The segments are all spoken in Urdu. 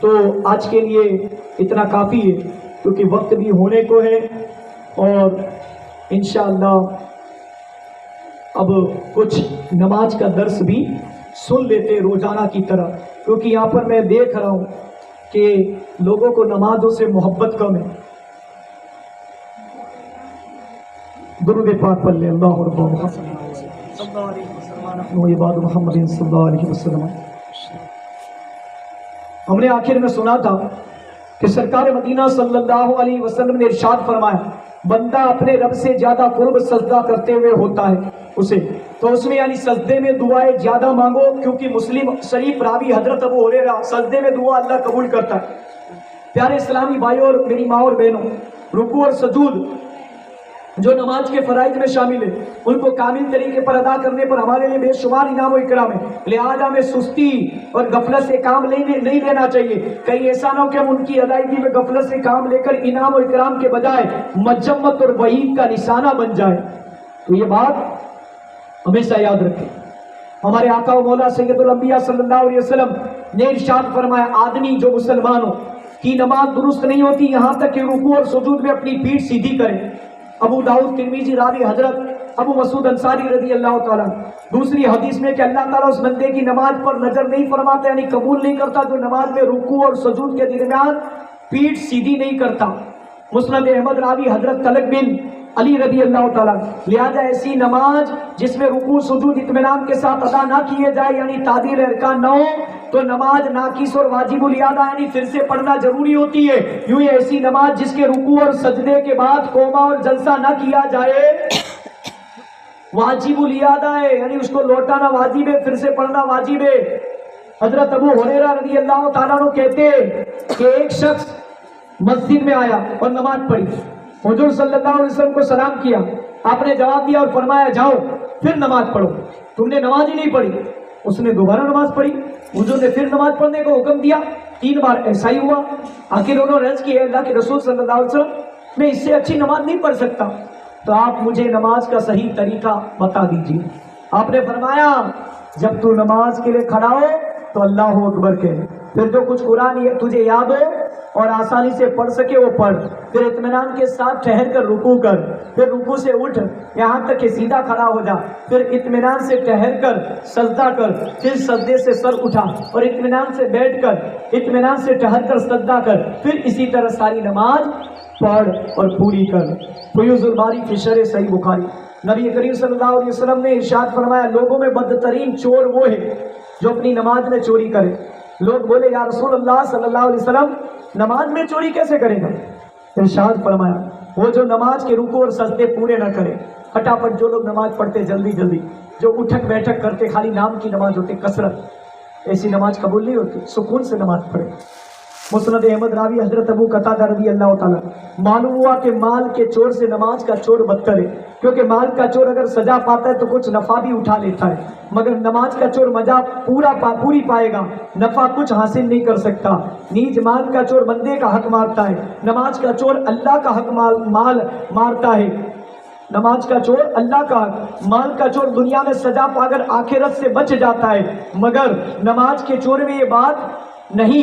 تو آج کے لیے اتنا کافی ہے کیونکہ وقت بھی ہونے کو ہے اور انشاءاللہ اب کچھ نماز کا درس بھی سن لیتے روزانہ کی طرح کیونکہ یہاں پر میں دیکھ رہا ہوں کہ لوگوں کو نمازوں سے محبت کم ہے۔ درود پاک پڑھ لے اللہ رب محمد صلی اللہ علیہ وسلم۔ عباد محمد صلی اللہ علیہ وسلم۔ ہم نے آخر میں سنا تھا کہ سرکار مدینہ صلی اللہ علیہ وسلم نے ارشاد فرمایا، بندہ اپنے رب سے زیادہ قرب سجدہ کرتے ہوئے ہوتا ہے۔ اسے تو اس میں یعنی سجدے میں دعائیں زیادہ مانگو، کیونکہ مسلم شریف راوی حضرت ابو ہو سجدے میں دعا اللہ قبول کرتا ہے۔ پیارے اسلامی بھائیوں اور میری ماں اور بہنوں، رکوع اور سجود جو نماز کے فرائض میں شامل ہے ان کو کامل طریقے پر ادا کرنے پر ہمارے لیے بے شمار انعام و اکرام ہے لہذا میں سستی اور غفلت سے کام نہیں نہیں لینا چاہیے۔ کہیں ایسا نہ ہو کہ ہم ان کی ادائیگی میں غفلت سے کام لے کر انعام و اکرام کے بجائے مجمت اور وعید کا نشانہ بن جائے تو یہ بات ہمیشہ یاد رکھیں۔ ہمارے آقا و مولا سید الانبیاء صلی اللہ علیہ وسلم نے ارشاد فرمایا، آدمی جو مسلمانوں کی نماز درست نہیں ہوتی، یہاں تک کہ رکوع اور سجود میں اپنی پیٹھ سیدھی کرے۔ ابو داؤد ترمیزی راوی حضرت ابو مسعود انصاری رضی اللہ تعالیٰ دوسری حدیث میں کہ اللہ تعالیٰ اس بندے کی نماز پر نظر نہیں فرماتا یعنی قبول نہیں کرتا، جو نماز میں رکوع اور سجود کے درمیان پیٹھ سیدھی نہیں کرتا۔ مسلم احمد، راوی حضرت طلق بن علی رضی اللہ تعالیٰ لہذا ایسی نماز جس میں رکوع، سجود، اطمینان کے ساتھ ادا نہ کیے جائے یعنی تعدیل ارکان نہ ہو، تو نماز ناقص اور واجب الیادہ یعنی پھر سے پڑھنا ضروری ہوتی ہے۔ یوں ہی ایسی نماز جس کے رکوع اور سجدے کے بعد کوما اور جلسہ نہ کیا جائے، واجب الیادہ ہے یعنی اس کو لوٹانا واجب ہے، پھر سے پڑھنا واجب ہے۔ حضرت ابو حریرہ رضی اللہ تعالیٰ کہتے ہیں کہ ایک شخص مسجد میں آیا اور نماز پڑھی۔ حضور صلی اللہ علیہ وسلم کو سلام کیا۔ آپ نے جواب دیا اور فرمایا، جاؤ، پھر نماز پڑھو۔ تم نے نماز ہی نہیں پڑھی۔ اس نے دوبارہ نماز پڑھی۔ حضور نے پھر نماز پڑھنے کو حکم دیا۔ تین بار ایسا ہی ہوا۔ آخر انہوں نے رض کی ہے اللہ کے رسول صلی اللہ علیہ وسلم، میں اس سے اچھی نماز نہیں پڑھ سکتا۔ تو آپ مجھے نماز کا صحیح طریقہ بتا دیجیے آپ نے فرمایا، جب تو نماز کے لیے کھڑا ہو تو اللہ اکبر کہ پھر جو کچھ قرآن تجھے یاد ہو اور آسانی سے پڑھ سکے وہ پڑھ۔ پھر اطمینان کے ساتھ ٹھہر کر رکو کر۔ پھر رکو سے اٹھ۔ یہاں تک کہ سیدھا کھڑا ہو جا۔ پھر اطمینان سے ٹھہر کر سجدہ کر۔ پھر سجدے سے سر اٹھا اور اطمینان سے بیٹھ کر، اطمینان سے ٹھہر کر سجدہ کر۔ پھر اسی طرح ساری نماز پڑھ اور پوری کر۔ فیوز الباری فشر صحیح بخاری۔ نبی کریم صلی اللہ علیہ وسلم نے ارشاد فرمایا، لوگوں میں بدترین چور وہ ہے جو اپنی نماز میں چوری کرے۔ لوگ بولے، یا رسول اللہ صلی اللہ علیہ وسلم، نماز میں چوری کیسے کرے گا ارشاد فرمایا، وہ جو نماز کے رکو اور سجدے پورے نہ کرے پھٹافٹ جو لوگ نماز پڑھتے جلدی جلدی، جو اٹھک بیٹھک کرتے، خالی نام کی نماز ہوتی، کثرت، ایسی نماز قبول نہیں ہوتی، سکون سے نماز پڑھے۔ مسند احمد راوی حضرت ابو قطع رضی اللہ تعالیٰ معلوم ہوا کہ مال کے چور سے نماز کا چور بدتر ہے۔ کیونکہ مال کا چور اگر سجا پاتا ہے تو کچھ نفع بھی اٹھا لیتا ہے۔ مگر نماز کا چور مزہ پورا پا پوری پائے گا۔ نفع کچھ حاصل نہیں کر سکتا۔ نیج مال کا چور بندے کا حق مارتا ہے۔ نماز کا چور اللہ کا حق مال مال مارتا ہے۔ نماز کا چور اللہ کا مال کا چور دنیا میں سجا پا کر آخرت سے بچ جاتا ہے۔ مگر نماز کے چور میں یہ بات નહીં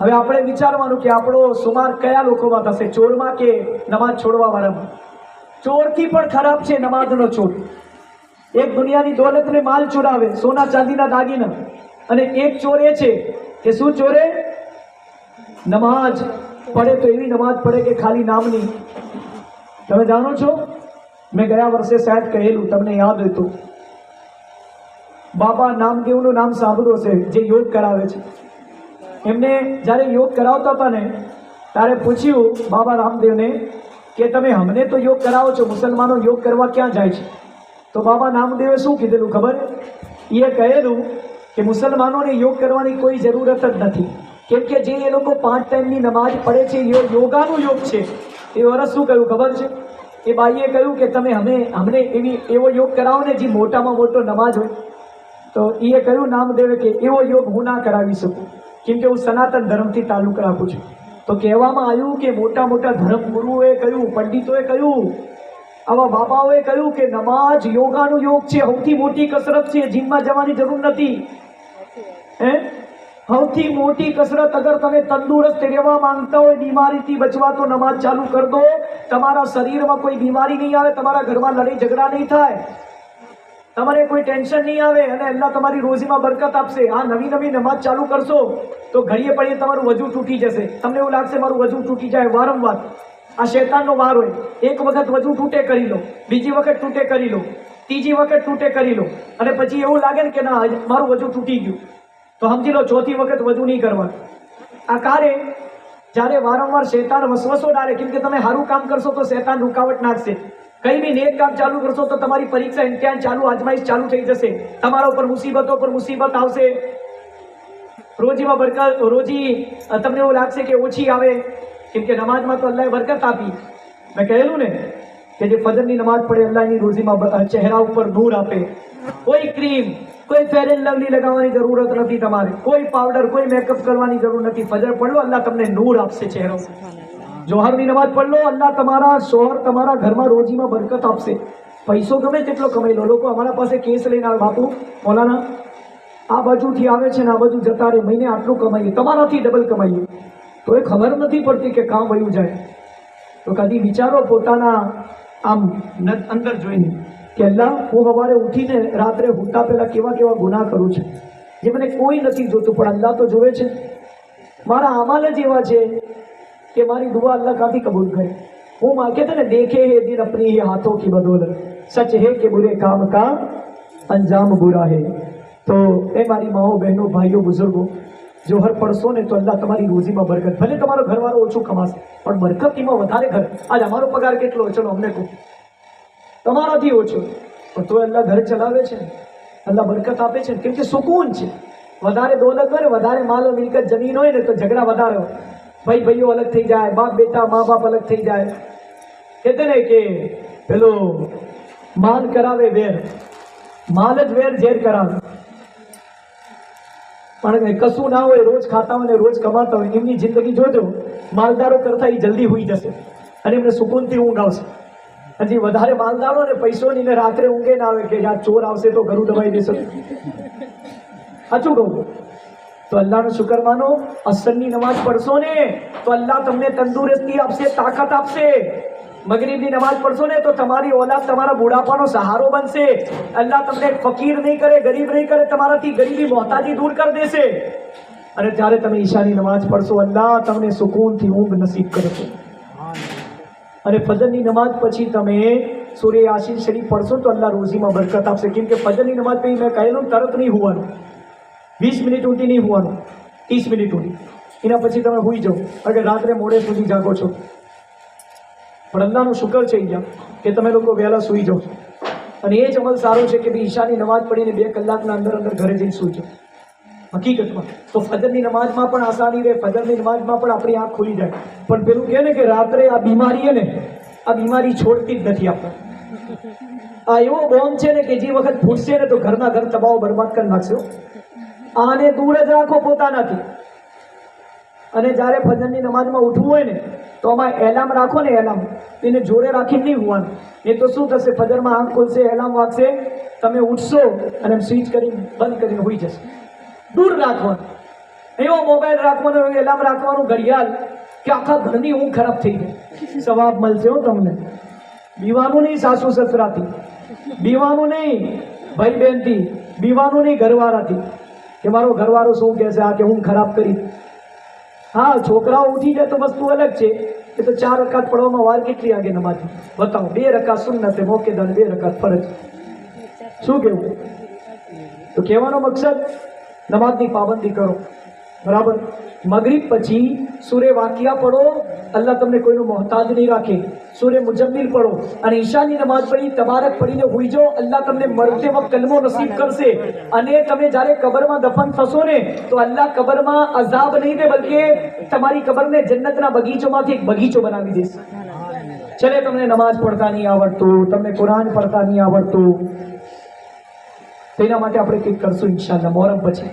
હવે આપણે વિચારવાનું કે આપણો સુમાર કયા લોકોમાં થશે ચોરમાં કે નમાજ છોડવાવાળામાં ચોરથી પણ ખરાબ છે નમાજનો ચોર એક દુનિયાની દોલતને માલ ચોરાવે સોના ચાંદીના દાગીના અને એક ચોર એ છે કે શું ચોરે? નમાજ. પડે તો એવી નમાજ પડે કે ખાલી નામની. તમે જાણો છો? મેં ગયા વર્ષે સાહેબ કહેલું, તમને યાદ હતું બાબા નામદેવનું નામ સાંભળ્યું છે, જે યોગ કરાવે છે. એમને જ્યારે યોગ કરાવતા હતા ને, ત્યારે પૂછ્યું બાબા રામદેવને કે તમે અમને તો યોગ કરાવો છો, મુસલમાનો યોગ કરવા ક્યાં જાય છે? તો બાબા નામદેવે શું કીધેલું ખબર? એ કહેલું કે મુસલમાનોને યોગ કરવાની કોઈ જરૂરત જ નથી. કેમ કે જે એ લોકો પાંચ ટાઈમની નમાજ પડે છે, એ યોગાનું યોગ છે. એ વરસ શું કહ્યું ખબર છે? એ બાઈએ કહ્યું કે તમે અમે અમને એવી, એવો યોગ કરાવો ને જે મોટામાં મોટો નમાજ હોય. તો એ કહ્યું નામદેવે કે એવો યોગ હું ના કરાવી શકું, કેમ કે હું સનાતન ધર્મથી તાલુક રાખું છું. તો કહેવામાં આવ્યું કે મોટા મોટા ધર્મ ગુરુઓએ કહ્યું, પંડિતોએ કહ્યું, આવા બાબાઓએ કહ્યું કે નમાજ યોગાનું યોગ છે, સૌથી મોટી કસરત છે, જીમમાં જવાની જરૂર નથી. હે? સૌથી મોટી કસરત અગર તમે તંદુરસ્ત રહેવા માંગતા હોય, બીમારીથી બચવા, તો નમાજ ચાલુ કર દો. તમારા શરીરમાં કોઈ બીમારી નહીં આવે, તમારા ઘરમાં લડાઈ ઝઘડા નહીં થાય. તમારે કોઈ ટેન્શન નહીં આવે અને અલ્લાહ તમારી રોજીમાં બરકત આપશે. આ નવી નવી નમાજ ચાલુ કરશો, તો ઘડીએ પડીએ તમારું વજુ તૂટી જશે. તમને એવું લાગશે મારું વજુ તૂટી જાય, વારંવાર. આ શેતાનનો વાર હોય. એક વખત વજુ તૂટે કરી લો, બીજી વખત તૂટે કરી લો, ત્રીજી વખત તૂટે કરી લો. અને પછી એવું લાગે ને કે ના, મારું વજુ તૂટી ગયું. તો સમજી લો, ચોથી વખત વધુ નહીં કરવાનું. આ કારે જ્યારે વારંવાર શેતાન વસવસો ડાલે, કેમ કે તમે સારું કામ કરશો તો શેતાન રૂકાવટ નાખશે. કઈ બી નેક કામ ચાલુ કરશો તો તમારી પરીક્ષા ઇમ્તિહાન ચાલુ, આજમાઈશ ચાલુ થઈ જશે. તમારા ઉપર મુસીબતો પર મુસીબત આવશે. રોજીમાં બરકત, રોજી તમને એવું લાગશે કે ઓછી આવે. કેમ કે નમાજમાં તો અલ્લાહે બરકત આપી. મેં કહેલું ને કે જે ફજરની નમાજ પડે, અલ્લાહની રોજીમાં ચહેરા ઉપર નૂર આપે. કોઈ ક્રીમ કોઈ ફેર એન્ડ લવલી લગાવવાની જરૂરત નથી તમારે. કોઈ પાવડર કોઈ મેકઅપ કરવાની જરૂર નથી. ફજર પડલો અલ્લાહ તમને નૂર આપશે ચહેરો. જોહરની નમાજ પડલો અલ્લાહ તમારા શોહર તમારા ઘરમાં રોજીમાં બરકત આપશે. પૈસો ગમે તેટલો કમાઈ લો. લોકો અમારા પાસે કેસ લઈને આવે. બાપુ, મોલાના, આ બાજુથી આવે છે ને આ બાજુ જતા રહે. મહિને આટલું કમાઈએ. તમારાથી ડબલ કમાઈએ. તો એ ખબર નથી પડતી કે કામ વયું જાય. તો કદી વિચારો પોતાના આમ અંદર જોઈને. કે અલ્લાહ હું સવારે ઉઠીને રાત્રે હુટા પહેલાં કેવા કેવા ગુના કરું છું? જે મને કોઈ નથી જોતું, પણ અલ્લાહ તો જોવે છે. મારા આમાલ જ એવા છે કે મારી દુઆ અલ્લાહ કાથી કબૂલ કરે. હું માં કહેતા ને, દેખે હે દિન અપની હાથો કી બદોલ સચ હે કે બુરે કામ કા અંજામ બુરા હે. તો એ મારી માઓ, બહેનો, ભાઈઓ, બુઝુર્ગો, જો હર પડશો ને તો અલ્લાહ તમારી રોજીમાં બરકત. ભલે તમારો ઘરવાળો ઓછું કમાશે, પણ બરકત એમાં વધારે ઘર. આજ અમારો પગાર કેટલો? ચલો અમને કહું. તમારાથી ઓછો. પણ તો અલ્લાહ ઘર ચલાવે છે અલ્લાહ બરકત આપે છે કેમ કે સુકૂન છે. વધારે દોલત હોય ને, વધારે માલ મિલકત જમીન હોય ને, તો ઝઘડા વધારે હોય. ભાઈ ભાઈઓ અલગ થઈ જાય, બાપ બેટા, મા બાપ અલગ થઈ જાય. કહેતે ને કે પેલો માલ કરાવે વેર. માલ જ વેર ઝેર કરાવે. પણ કશું ના હોય, રોજ ખાતા હોય ને, રોજ કમાતા હોય, એમની જિંદગી જોજો, માલદારો કરતા એ જલ્દી હોઈ જશે. અને એમને સુકૂનથી ઊંઘ આવશે. હજી વધારે માલદારો ને પૈસો ની રાત્રે ઊંઘે ના આવે કે આ ચોર આવશે તો ઘરું દબાઈ દેશે. સાચું કહું? તો અલ્લાહનો શુકર માનો, અસરની નમાજ પઢશો ને, તો અલ્લાહ તમને તંદુરસ્તી આપશે, તાકાત આપશે. મગરીબની નમાજ પડશો ને, તો તમારી ઓલાદ તમારા બુઢાપાનો સહારો બનશે. અલ્લાહ તમને ફકીર નહીં કરે, ગરીબ નહીં કરે, તમારાથી ગરીબી મોહતાજી દૂર કરી દેશે. અને જ્યારે તમે ઈશાની નમાજ પડશો અલ્લાહ તમને સુકૂનથી ઊંઘ નસીબ કરશે અને ફજરની નમાજ પછી તમે સૂર્ય યાસીન શરીફ પડશો તો અલ્લાહ રોઝીમાં બરકત આપશે. કેમ કે ફજરની નમાજ પછી મેં કહેલું તરત નહીં હોવાનું. વીસ મિનિટ સુધી નહીં હોવાનું. ત્રીસ મિનિટ ઊંધી. એના પછી તમે હોઈ જાઓ. અગર રાત્રે મોડે સુધી જાગો છો. પણ અલ્લાહનું શુકર છે અહીંયા કે તમે લોકો વહેલા સૂઈ જાઓ અને એ જ અમલ સારો છે કે ભાઈ ઈશાની નમાજ પડીને બે કલાકના અંદર અંદર ઘરે જઈને સૂઈ જાઓ. હકીકતમાં. તો ફજરની નમાજમાં પણ આસાની રહે, ફજરની નમાજમાં પણ આપણી આંખ ખુલી જાય. પણ પેલું કહે ને કે રાત્રે આ બીમારી ને, આ બીમારી છોડતી જ નથી આપણે. આ એવો બોમ્બ છે ને કે જે વખત ફૂટશે ને તો ઘરના ઘર તબાહ બરબાદ કરી નાખશો આને દૂર જ રાખો પોતાનાથી. અને જ્યારે ફજરની નમાજમાં ઉઠવું હોય ને, તો આમાં એલાર્મ રાખો ને એલાર્મ. એને જોડે રાખીને નહીં હોવાનું. એ તો શું થશે? ફજરમાં આંખ ખોલશે, એલાર્મ વાગશે, તમે ઉઠશો અને સ્વિચ કરીને બંધ કરીને હોઈ જશે. દૂર રાખવાનું. એવો મોબાઈલ રાખવાનો એલાર્મ રાખવાનું ઘડિયાળ કે આખા ઘરની ઊંઘ ખરાબ થઈ જાય. સવાબ મળશે હો તમને. બીવાનું નહીં સાસુ સસરાથી. બીવાનું નહીં ભાઈ બહેનથી. બીવાનું નહીં ઘરવાળાથી કે મારો ઘરવાળો શું કહેશે આ કે હું ખરાબ કરી. હા, છોકરાઓ ઉઠી જાય તો વસ્તુ અલગ છે. એ તો ચાર રકાત પડવામાં વાર કેટલી આગે નમાજી બતાવો, બે રકાત સુન્નત, મોકેદાર બે રકાત ફરજ. શું કેવું તો કહેવાનો મકસદ નમાજની પાબંદી કરો. બરાબર? મગરીબ પછી સૂર્ય વાકિયા પડો અલ્લાહ તમને કોઈનો મોહતાજ નહીં રાખે. સૂર્ય મુજમ્મિલ પડો અને ઈશાની નમાજ પડી તબારક પડીને હોઈ જાઓ, અલ્લાહ તમને મરતે વખત કલમો નસીબ કરશે. અને તમે જ્યારે કબરમાં દફન થશો ને, તો અલ્લાહ કબરમાં અઝાબ નહીં દે, બલકે તમારી કબરને જન્નતના બગીચોમાંથી એક બગીચો બનાવી દેશે. ચલે તમને નમાજ પડતા નહીં આવડતું, તમને કુરાન પડતા નહીં આવડતું. તેના માટે આપણે કંઈક કરશું ઇન્શાલ્લાહ મોહરમ પછી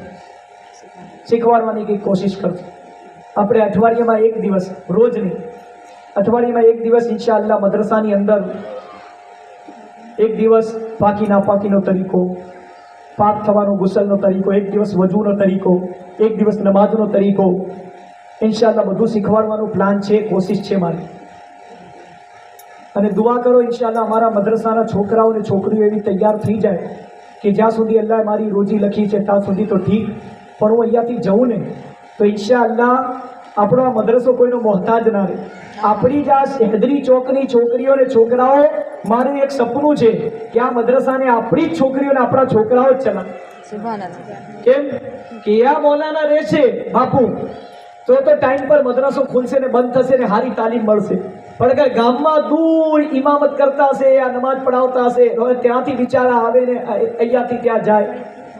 શીખવાડવાની કંઈક કોશિશ કરશું. આપણે અઠવાડિયામાં એક દિવસ રોજ નહીં અઠવાડિયામાં એક દિવસ ઇન્શાઅલ્લાહ મદ્રસાની અંદર એક દિવસ પાકી નાપાકીનો તરીકો પાક થવાનો ગુસલનો તરીકો, એક દિવસ વજૂનો તરીકો, એક દિવસ નમાજનો તરીકો ઇન્શાલ્લાહ બધું શીખવાડવાનો પ્લાન છે, કોશિશ છે મારી. અને દુઆ કરો ઇન્શાલ્લાહ અમારા મદ્રસાના છોકરાઓ અને છોકરીઓ એવી તૈયાર થઈ જાય કે જ્યાં સુધી અલ્લાહ મારી રોજી લખી છે ત્યાં સુધી તો ઠીક. પણ હું અહીંયાથી જઉં ને તો ઇન્શાલ્લાહ આપણો આ મદ્રસો કોઈનો મોહતાજ ના રહે આપણી જ આ શહેદરી ચોકની છોકરીઓ અને છોકરાઓ મારું એક સપનું છે કે આ મદ્રસાને આપણી જ છોકરીઓ અને આપણા છોકરાઓ જ ચલાવે. કેમ? કે આ મોલાના રહેશે બાપુ. તો તો ટાઈમ પર મદ્રસો ખુલશે ને બંધ થશે ને સારી તાલીમ મળશે. પણ અગર ગામમાં દૂર ઇમામત કરતા હશે આ નમાજ પઢાવતા હશે હવે ત્યાંથી બિચારા આવે ને અહીંયાથી ત્યાં જાય.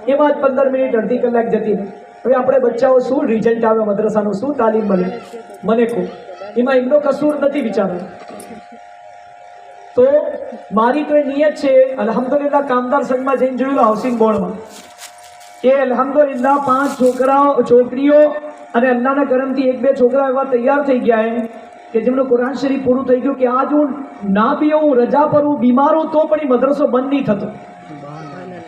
એમાં જ પંદર મિનિટ, અડધી કલાક જતી હવે આપણે બચ્ચાઓ શું રિઝલ્ટ આવે મદ્રસાનું, શું તાલીમ મળે મને કહું. એમાં એમનો કસૂર નથી બિચારા તો મારી તો એ નિયત છે અલહમદુલિલ્લા કામદાર સંઘમાં જઈને જોયું હાઉસિંગ બોર્ડમાં કે અલહમદુલિલ્લા પાંચ છોકરાઓ, છોકરીઓ અને અલ્લાહના કરમથી એક બે છોકરા એવા તૈયાર થઈ ગયા હે કે જેમનું કુરાન શરીફ પૂરું થઈ ગયું કે આજ હું ના બી હું રજા પર હું બીમાર હું તો પણ એ મદ્રસો બંધ નહીં થતો.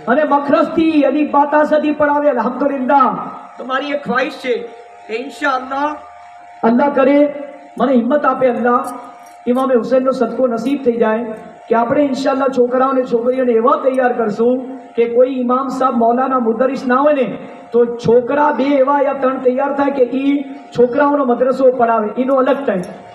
અને મખરસથી અલી પાતા સદી પર આવે તો મારી એક ખ્વાહિશ છે કે ઇન્શાઅલ્લાહ અલ્લાહ કરે મને હિંમત આપે અલ્લાહ. ઇમામે હુસૈનનો સદકો નસીબ થઈ જાય કે આપણે ઇન્શાઅલ્લાહ છોકરાઓને છોકરીઓને એવા તૈયાર કરશું કે કોઈ ઇમામ સાહેબ મૌલાના મુદરિસ ના હોય ને તો છોકરા બે એવા યા ત્રણ તૈયાર થાય કે એ છોકરાઓનો મદ્રસો પડાવે એનો અલગ થાય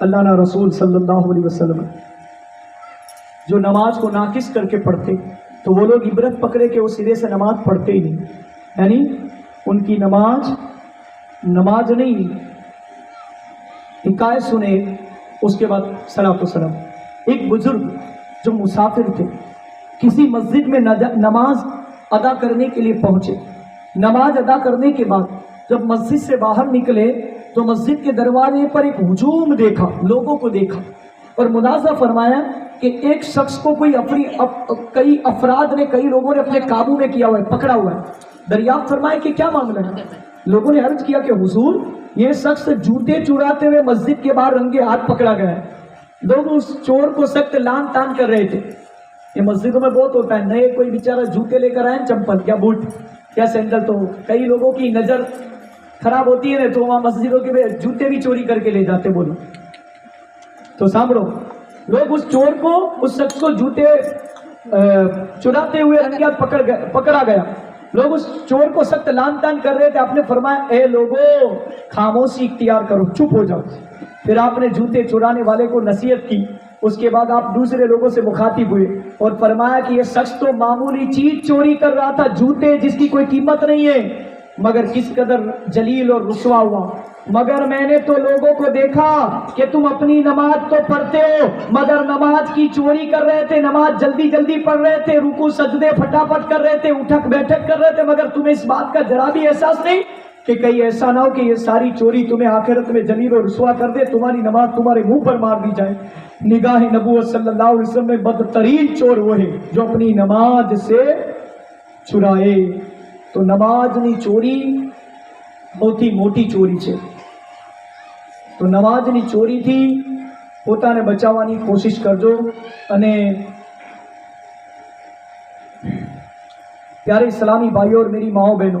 اللہ نہ رسول صلی اللہ علیہ وسلم جو نماز کو ناقص کر کے پڑھتے، تو وہ لوگ عبرت پکڑے کہ وہ سرے سے نماز پڑھتے ہی نہیں۔ یعنی ان کی نماز نماز نہیں، حکایت سنے، اس کے بعد صلاح وسلم۔ ایک بزرگ جو مسافر تھے، کسی مسجد میں نماز ادا کرنے کے لیے پہنچے۔ نماز ادا کرنے کے بعد جب مسجد سے باہر نکلے تو مسجد کے دروازے پر ایک ہجوم دیکھا لوگوں کو دیکھا اور منازع فرمایا کہ ایک شخص کو کوئی اپنی اپ, کئی افراد نے کئی لوگوں نے اپنے قابو میں کیا ہوا ہے پکڑا ہوا ہے۔ دریافت فرمایا کہ کیا معاملہ ہے؟ لوگوں نے عرض کیا کہ حضور یہ شخص جوتے چوراتے ہوئے مسجد کے باہر رنگے ہاتھ پکڑا گیا ہے۔ لوگ اس چور کو سخت لان تان کر رہے تھے۔ یہ مسجدوں میں بہت ہوتا ہے نئے کوئی بیچارہ جوتے لے کر آئے چمپل کیا بوٹ کیا سینڈل تو کئی لوگوں کی نظر خراب ہوتی ہے تو وہاں مسجدوں کے جوتے بھی چوری کر کے لے جاتے بولو۔ تو سامڑو لوگ اس چور کو، اس شخص کو جوتے چراتے ہوئے ہتھیار پکڑا گیا۔ لوگ اس چور کو سخت لان تان کر رہے تھے۔ آپ نے فرمایا، اے لوگو، خاموشی اختیار کرو، چپ ہو جاؤ۔ پھر آپ نے جوتے چرانے والے کو نصیحت کی۔ اس کے بعد آپ دوسرے لوگوں سے مخاطب ہوئے اور فرمایا کہ یہ شخص تو معمولی چیز چوری کر رہا تھا، جوتے جس کی کوئی قیمت نہیں ہے۔ مگر کس قدر جلیل اور رسوا ہوا۔ مگر میں نے تو لوگوں کو دیکھا کہ تم اپنی نماز تو پڑھتے ہو، مگر نماز کی چوری کر رہے تھے، نماز جلدی جلدی پڑھ رہے تھے رکو سجدے پھٹافٹ کر رہے تھے، اٹھک بیٹھک کر رہے تھے، مگر تمہیں اس بات کا ذرا بھی احساس نہیں کہ کہیں ایسا نہ ہو کہ یہ ساری چوری تمہیں آخرت میں جلیل اور رسوا کر دے، تمہاری نماز تمہارے منہ پر مار دی جائے۔ نگاہ نبوت صلی اللہ علیہ وسلم میں بدترین چور وہ ہے جو اپنی نماز سے چرائے۔ તો નમાજની ચોરી સૌથી મોટી ચોરી છે. તો નમાજની ચોરીથી પોતાને બચાવવાની કોશિશ કરજો અને ત્યારે સલામી ભાઈઓ મેરી માઓ બહેનો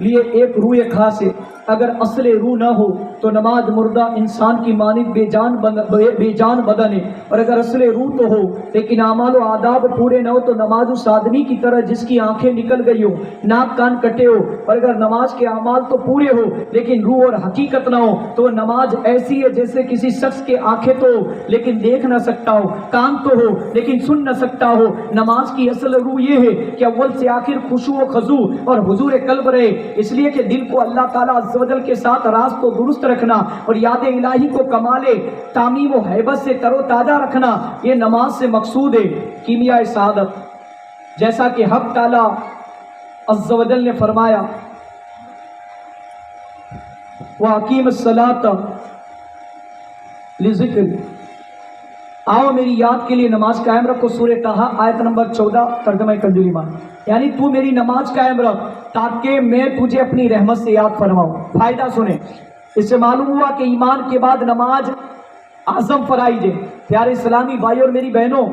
لیے ایک روح خاص ہے۔ اگر اصل روح نہ ہو تو نماز مردہ انسان کی مانند بے جان بے جان بدن ہے۔ اور اگر اصل روح تو ہو لیکن اعمال و آداب پورے نہ ہو تو نماز اس آدمی کی طرح جس کی آنکھیں نکل گئی ہو ناک کان کٹے ہو اور اگر نماز کے اعمال تو پورے ہو لیکن روح اور حقیقت نہ ہو تو نماز ایسی ہے جیسے کسی شخص کے آنکھیں تو ہو لیکن دیکھ نہ سکتا ہو، کان تو ہو لیکن سن نہ سکتا ہو۔ نماز کی اصل روح یہ ہے کہ اول سے آخر خوشو و خضو اور حضور قلب رہے۔ اس لیے کہ دل کو اللہ تعالیٰ عز و جل کے ساتھ راست کو درست رکھنا اور یاد الہی کو کمالے، تعمیم و حیبت سے تر و تازہ رکھنا، یہ نماز سے مقصود ہے، کیمیا سعادت۔ جیسا کہ حق تعالیٰ عز و جل نے فرمایا وہ حکیم الصلاۃ لذکر آؤ میری یاد کے لیے نماز قائم رکھو، سورہ تہا آیت نمبر چودہ، ترجمہ کنجولی مان۔ یعنی تو میری نماز قائم رکھ تاکہ میں تجھے اپنی رحمت سے یاد فرماؤں۔ فائدہ سنیں، اس سے معلوم ہوا کہ ایمان کے بعد نماز اعظم فرائض ہے پیارے اسلامی بھائی اور میری بہنوں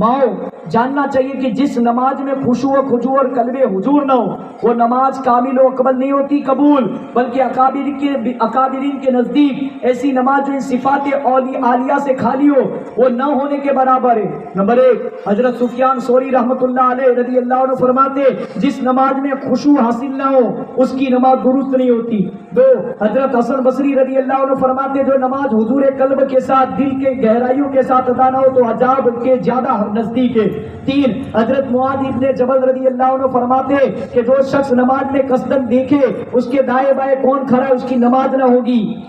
ماؤ، جاننا چاہیے کہ جس نماز میں خوشو و خجو اور قلب حضور نہ ہو وہ نماز کامل و اقبل نہیں ہوتی، قبول، بلکہ اکابر کے اکابرین کے نزدیک ایسی نماز جو ان صفات اولی عالیہ سے خالی ہو، وہ نہ ہونے کے برابر ہے۔ نمبر ایک، حضرت سفیان سوری رحمۃ اللہ علیہ رضی اللہ عنہ فرماتے جس نماز میں خوشو حاصل نہ ہو، اس کی نماز درست نہیں ہوتی۔ دو، حضرت حسن بصری رضی اللہ عنہ فرماتے جو نماز حضور قلب کے ساتھ، دل کے گہرائیوں کے ساتھ ادا نہ ہو، تو حجاب کے زیادہ نزدیک ہے۔ تین، حضرت معاذ ابن جبل رضی اللہ عنہ فرماتے کہ جو شخص نماز میں قصدن دیکھے، اس کے دائیں بائیں کون کھڑا ہے؟ اس کی نماز نہ ہوگی۔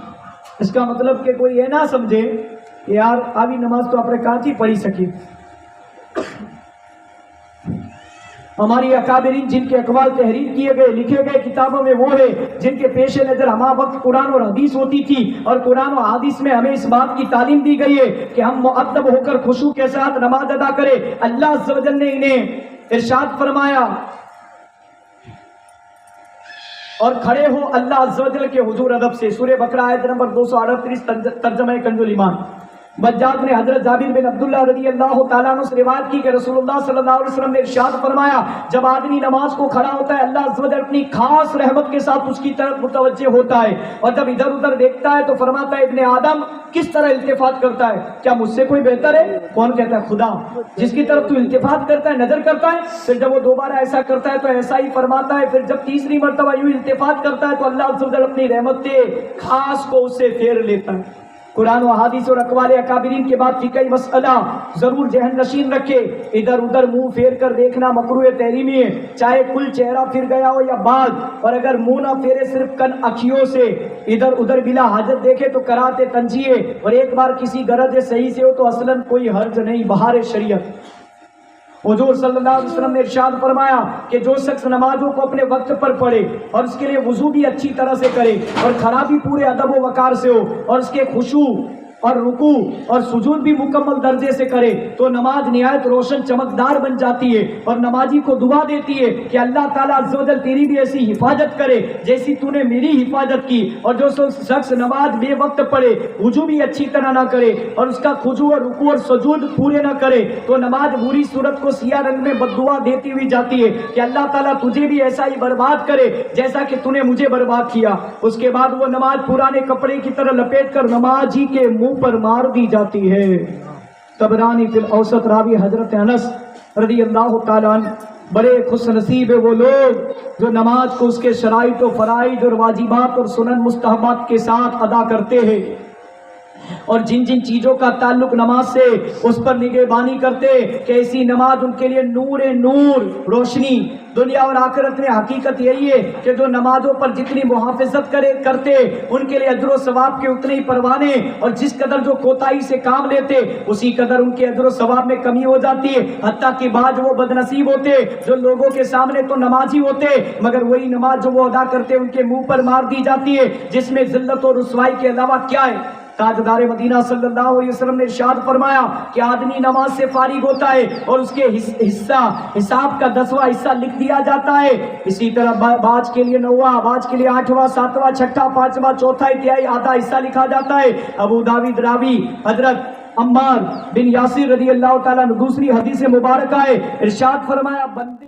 اس کا مطلب کہ کوئی یہ نہ سمجھے کہ یار ابھی نماز تو اپنے کانچی پڑھی سکی۔ ہماری اکابرین جن کے اقوال تحریر کیے گئے، لکھے گئے کتابوں میں وہ ہے جن کے پیش نظر ہما وقت قرآن اور حدیث ہوتی تھی اور قرآن و حدیث میں ہمیں اس بات کی تعلیم دی گئی ہے کہ ہم معدب ہو کر خوشو کے ساتھ نماز ادا کرے اللہ عز و جل نے انہیں ارشاد فرمایا۔ اور کھڑے ہو اللہ عز و جل کے حضور ادب سے۔ سورہ بقرہ آیت نمبر دو سو اڑتیس، ترجمہ کنزول ایمان بجاد نے حضرت جابر بن عبداللہ رضی اللہ تعالیٰ عنہ سے روایت کی کہ رسول اللہ صلی اللہ علیہ وسلم نے ارشاد فرمایا، جب آدمی نماز کو کھڑا ہوتا ہے، اللہ عز و جل اپنی خاص رحمت کے ساتھ اس کی طرف متوجہ ہوتا ہے اور جب ادھر ادھر دیکھتا ہے تو فرماتا ہے، ابن آدم کس طرح التفات کرتا ہے؟ کیا مجھ سے کوئی بہتر ہے؟ کون کہتا ہے؟ خدا۔ جس کی طرف تو التفات کرتا ہے، نظر کرتا ہے، پھر جب وہ دوبارہ ایسا کرتا ہے تو ایسا ہی فرماتا ہے، پھر جب تیسری مرتبہ یوں التفات کرتا ہے تو اللہ عز و جل اپنی رحمت خاص کو اسے پھیر لیتا ہے۔ قرآن و حادث اور اقوال اکابرین کے بعد فقہی مسئلہ ضرور ذہن نشین رکھے۔ ادھر ادھر منہ پھیر کر دیکھنا مکروع تحریمی ہے۔ چاہے کل چہرہ پھر گیا ہو یا بعد، اور اگر منہ نہ پھیرے صرف کن اکھیوں سے۔ ادھر ادھر بلا حاجت دیکھے تو کراتے تنجیے، اور ایک بار کسی غرض صحیح سے ہو تو اصلاً کوئی حرج نہیں، بہار شریعت۔ حضور صلی اللہ علیہ وسلم نے ارشاد فرمایا کہ جو شخص نمازوں کو اپنے وقت پر پڑھے اور اس کے لیے وضو بھی اچھی طرح سے کرے اور خرابی پورے ادب و وقار سے ہو اور اس کے خوشو اور رکوع اور سجود بھی مکمل درجے سے کرے تو نماز نہایت روشن چمکدار بن جاتی ہے اور نمازی کو دعا دیتی ہے کہ اللہ تعالیٰ عز و جل تیری بھی ایسی حفاظت کرے جیسی تو نے میری حفاظت کی اور جو شخص نماز بے وقت پڑھے وضو بھی اچھی طرح نہ کرے اور اس کا خضوع اور رکوع اور سجود پورے نہ کرے تو نماز بری صورت کو سیاہ رنگ میں بددعا دیتی ہوئی جاتی ہے کہ اللہ تعالیٰ تجھے بھی ایسا ہی برباد کرے جیسا کہ تو نے مجھے برباد کیا۔ اس کے بعد وہ نماز پرانے کپڑے کی طرح لپیٹ کر نماز ہی کے منہ پر مار دی جاتی ہے۔ تبرانی فی الاوسط، راوی حضرت انس رضی اللہ تعالیٰ عنہ، بڑے خوش نصیب ہے وہ لوگ جو نماز کو اس کے شرائط و فرائض اور واجبات اور سنن مستحبات کے ساتھ ادا کرتے ہیں۔ اور جن جن چیزوں کا تعلق نماز سے، اس پر نگہبانی کرتے کہ ایسی نماز ان کے لیے نور نور روشنی۔ دنیا اور آخرت میں حقیقت یہی ہے کہ جو نمازوں پر جتنی محافظت کرے، کرتے، ان کے لیے اجر و ثواب کے اتنے ہی پروانے اور جس قدر جو کوتاہی سے کام لیتے، اسی قدر ان کے اجر و ثواب میں کمی ہو جاتی ہے۔ حتیٰ کہ بعض وہ بد نصیب ہوتے، جو لوگوں کے سامنے تو نمازی ہوتے، مگر وہی نماز جو وہ ادا کرتے، ان کے منہ پر مار دی جاتی ہے، جس میں ذلت اور رسوائی کے علاوہ کیا ہے؟ تاجدار مدینہ صلی اللہ علیہ وسلم نے ارشاد فرمایا کہ آدمی نماز سے فارغ ہوتا ہے اور اس کے حصہ حساب کا دسواں حصہ لکھ دیا جاتا ہے۔ اسی طرح باج کے لیے نواں باج کے لیے آٹھواں، ساتواں، چھٹا، پانچواں، چوتھا، اتیائی، آدھا حصہ لکھا جاتا ہے۔ ابو داود راوی، حضرت عمار بن یاسر رضی اللہ تعالیٰ دوسری حدیث مبارکہ ہے ارشاد فرمایا، بندے